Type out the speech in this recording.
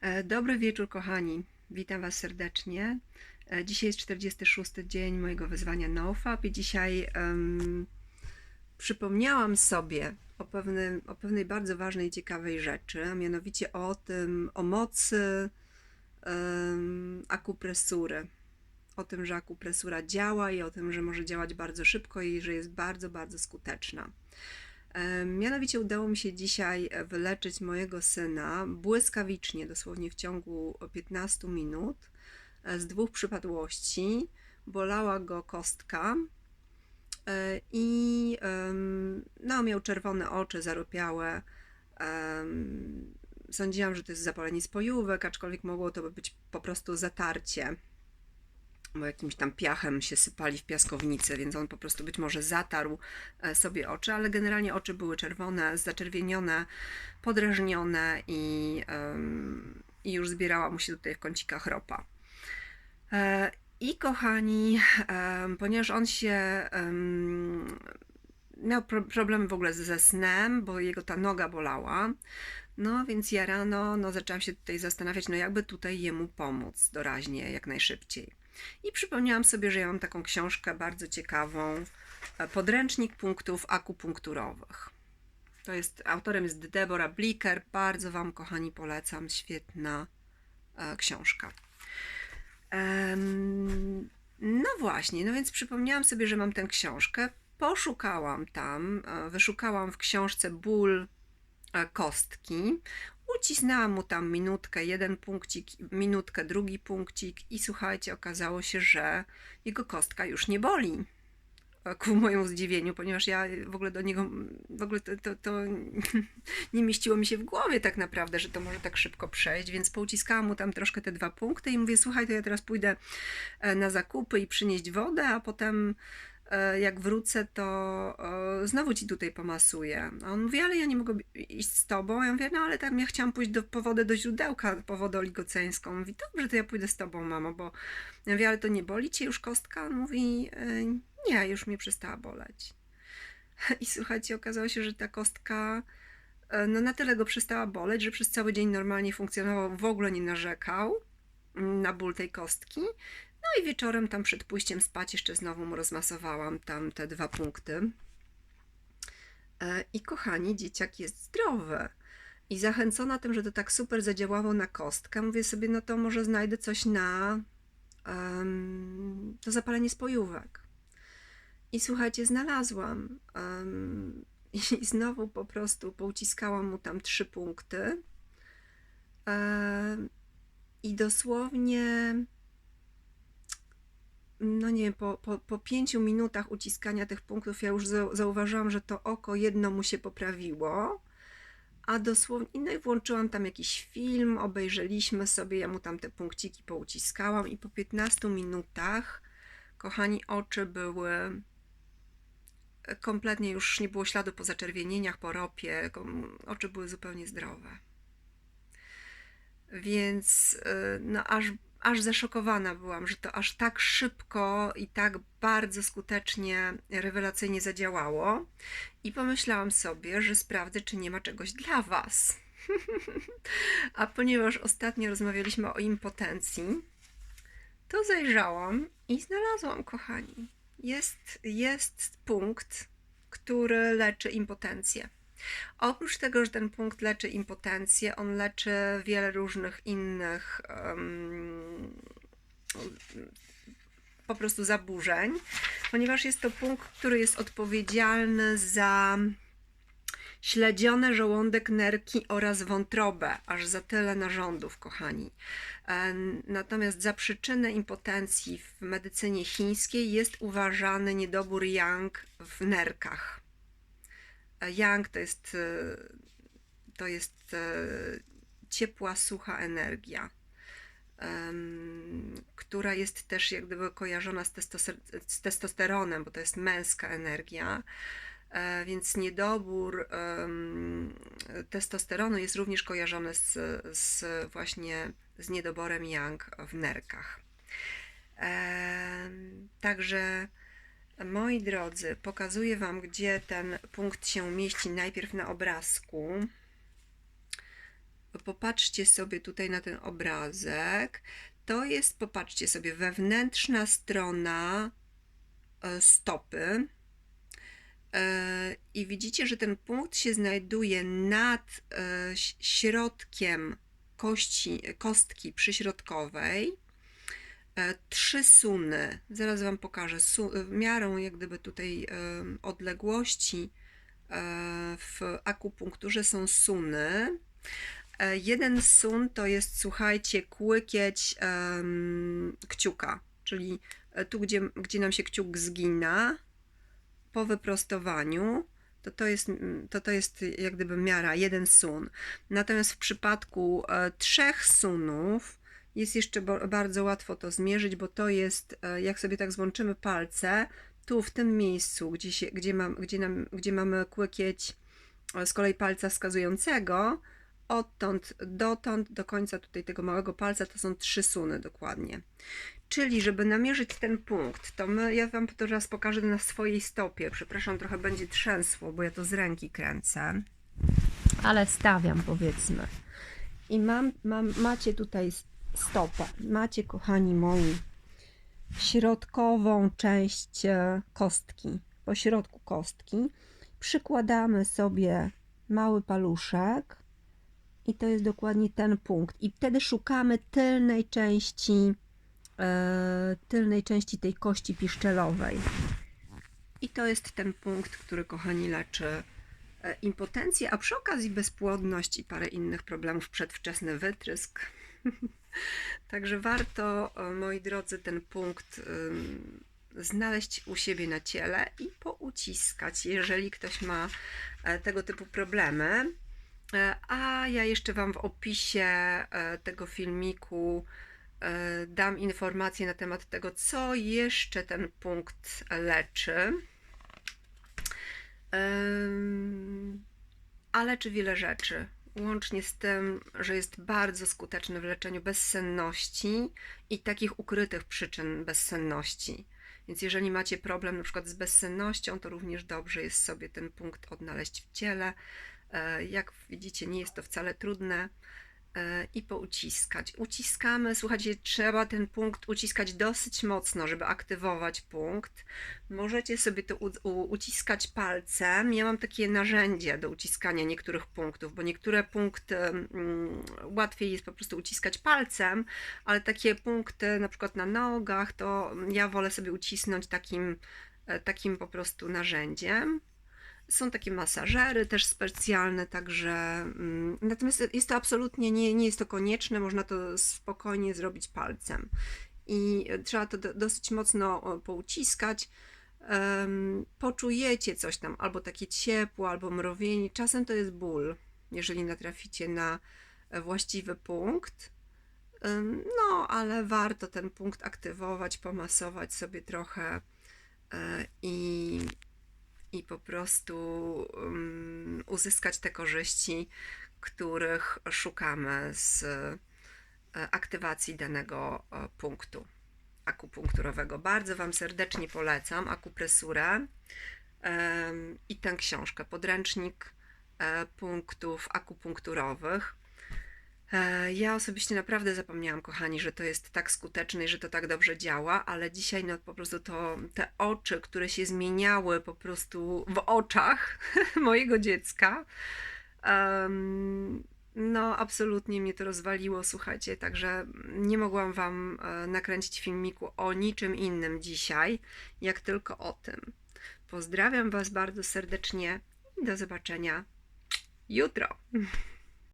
E, Dobry wieczór, kochani. Witam Was serdecznie. E, Dzisiaj jest 46 dzień mojego wyzwania NoFap i dzisiaj em, przypomniałam sobie o, pewnym, o pewnej bardzo ważnej ciekawej rzeczy, a mianowicie o tym, o mocy em, akupresury. O tym, że akupresura działa i o tym, że może działać bardzo szybko i że jest bardzo, bardzo skuteczna. Mianowicie udało mi się dzisiaj e, wyleczyć mojego syna błyskawicznie, dosłownie w ciągu 15 minut, e, z dwóch przypadłości. Bolała go kostka e, i no, miał czerwone oczy, zaropiałe. Sądziłam, że to jest zapalenie spojówek, aczkolwiek mogło to być po prostu zatarcie bo jakimś tam piachem się sypali w piaskownicy, więc on po prostu być może zatarł e, sobie oczy, ale generalnie oczy były czerwone, zaczerwienione, podrażnione i, i już zbierała mu się tutaj w kącikach ropa. E, I kochani, ponieważ on się miał pro, problemy w ogóle ze snem, bo jego ta noga bolała, no więc ja rano no, zaczęłam się tutaj zastanawiać, no jakby tutaj jemu pomóc doraźnie, jak najszybciej. I przypomniałam sobie, że ja mam taką książkę bardzo ciekawą, e, Podręcznik punktów akupunkturowych. To jest, autorem jest Deborah Blicker, bardzo Wam, kochani, polecam, świetna e, książka. No właśnie, no więc przypomniałam sobie, że mam tę książkę, poszukałam tam, e, wyszukałam w książce ból kostki, ucisnęłam mu tam minutkę, jeden punkcik, minutkę, drugi punkcik i słuchajcie, okazało się, że jego kostka już nie boli. Ku mojemu zdziwieniu, ponieważ ja w ogóle do niego, w ogóle to, to, to nie mieściło mi się w głowie tak naprawdę, że to może tak szybko przejść, więc pouciskałam mu tam troszkę te dwa punkty i mówię, słuchaj, to ja teraz pójdę e, na zakupy i przynieść wodę, a potem jak wrócę, to e, znowu ci tutaj pomasuję. A on mówi, ale ja nie mogę iść z tobą. Ja mówię, no ale tam ja chciałam pójść do, po wodę do źródełka, po wodę oligoceńską. On mówi, dobrze, to ja pójdę z tobą, mamo, bo ja mówię, ale to nie boli cię już kostka? On mówi, e, nie, już mnie przestała boleć. I słuchajcie, okazało się, że ta kostka e, no na tyle go przestała boleć, że przez cały dzień normalnie funkcjonował, w ogóle nie narzekał mm, na ból tej kostki. No i wieczorem tam przed pójściem spać jeszcze znowu rozmasowałam tam te dwa punkty. E, I kochani, dzieciak jest zdrowy. I zachęcona tym, że to tak super zadziałało na kostkę, mówię sobie, no to może znajdę coś na em, to zapalenie spojówek. I słuchajcie, znalazłam. em, I znowu po prostu pouciskałam mu tam trzy punkty. Em, I dosłownie, no nie po, po, po pięciu minutach uciskania tych punktów, ja już zau- zauważyłam, że to oko jedno mu się poprawiło. A dosłownie, no i włączyłam tam jakiś film, obejrzeliśmy sobie, ja mu tam te punkciki pouciskałam i po 15 minutach, kochani, oczy były kompletnie już nie było śladu po zaczerwienieniach, po ropie, oczy były zupełnie zdrowe. Więc y, no aż, aż zaszokowana byłam, że to aż tak szybko i tak bardzo skutecznie, rewelacyjnie zadziałało. I pomyślałam sobie, że sprawdzę, czy nie ma czegoś dla Was. A ponieważ ostatnio rozmawialiśmy o impotencji, to zajrzałam i znalazłam, kochani. Jest, jest punkt, który leczy impotencję. Oprócz tego, że ten punkt leczy impotencję, on leczy wiele różnych innych em, po prostu zaburzeń, ponieważ jest to punkt, który jest odpowiedzialny za śledziony żołądek, nerki oraz wątrobę, aż za tyle narządów, kochani. E, Natomiast za przyczynę impotencji w medycynie chińskiej jest uważany niedobór yang w nerkach. E, Yang to jest, e, to jest ciepła, sucha energia, która jest też jak gdyby kojarzona z, z testosteronem, bo to jest męska energia. E, Więc niedobór testosteronu jest również kojarzony z, z właśnie z niedoborem yang w nerkach. Także moi drodzy, pokazuję Wam, gdzie ten punkt się mieści najpierw na obrazku popatrzcie sobie tutaj na ten obrazek. To jest, popatrzcie sobie, wewnętrzna strona e, stopy. E, I widzicie, że ten punkt się znajduje nad e, środkiem kości, kostki przyśrodkowej. Trzy suny, zaraz Wam pokażę, miarą jak gdyby tutaj odległości w akupunkturze są suny. E, Jeden sun to jest, słuchajcie, kłykieć em, kciuka, czyli e, tu, gdzie, gdzie nam się kciuk zgina, po wyprostowaniu, to to jest, to to jest jak gdyby miara, jeden sun. Natomiast w przypadku e, trzech sunów jest jeszcze bardzo łatwo to zmierzyć, bo to jest, jak sobie tak złączymy palce, tu w tym miejscu, gdzie, się, gdzie, mam, gdzie, nam, gdzie mamy kłykieć z kolei palca wskazującego, odtąd dotąd do końca tutaj tego małego palca to są trzy suny dokładnie. Czyli, żeby namierzyć ten punkt, to my, ja Wam to teraz pokażę na swojej stopie. Przepraszam, trochę będzie trzęsło, bo ja to z ręki kręcę. Ale stawiam, powiedzmy. I mam, mam, macie tutaj stopę. Macie, kochani moi, środkową część e, kostki. Po środku kostki przykładamy sobie mały paluszek i to jest dokładnie ten punkt. I wtedy szukamy tylnej części e, tylnej części tej kości piszczelowej. I to jest ten punkt, który, kochani, leczy e, impotencję, a przy okazji bezpłodność i parę innych problemów, przedwczesny wytrysk. Także warto, e, moi drodzy, ten punkt znaleźć u siebie na ciele i pouciskać, jeżeli ktoś ma tego typu problemy. E, A ja jeszcze Wam w opisie e, tego filmiku e, dam informacje na temat tego, co jeszcze ten punkt leczy. Em, A leczy wiele rzeczy, łącznie z tym, że jest bardzo skuteczny w leczeniu bezsenności i takich ukrytych przyczyn bezsenności. Więc jeżeli macie problem na przykład z bezsennością, to również dobrze jest sobie ten punkt odnaleźć w ciele. E, Jak widzicie, nie jest to wcale trudne e, i pouciskać. Uciskamy, słuchajcie, trzeba ten punkt uciskać dosyć mocno, żeby aktywować punkt. Możecie sobie to uciskać palcem. Ja mam takie narzędzie do uciskania niektórych punktów, bo niektóre punkty mm, łatwiej jest po prostu uciskać palcem, ale takie punkty na przykład na nogach, to ja wolę sobie ucisnąć takim, e, takim po prostu narzędziem. Są takie masażery też specjalne, także mm, natomiast jest to absolutnie nie, nie jest to konieczne, można to spokojnie zrobić palcem. I trzeba to do, dosyć mocno pouciskać. Em, poczujecie coś tam, albo takie ciepło, albo mrowienie. Czasem to jest ból, jeżeli natraficie na e, właściwy punkt. Em, No, ale warto ten punkt aktywować, pomasować sobie trochę e, i, i po prostu um, uzyskać te korzyści, których szukamy z e, aktywacji danego e, punktu akupunkturowego. Bardzo Wam serdecznie polecam akupresurę i tę książkę, podręcznik e, punktów akupunkturowych. E, Ja osobiście naprawdę zapomniałam, kochani, że to jest tak skuteczne i że to tak dobrze działa, ale dzisiaj no po prostu to te oczy, które się zmieniały po prostu w oczach mojego dziecka, em, no absolutnie mnie to rozwaliło, słuchajcie, także nie mogłam Wam e, nakręcić filmiku o niczym innym dzisiaj, jak tylko o tym. Pozdrawiam Was bardzo serdecznie i do zobaczenia jutro.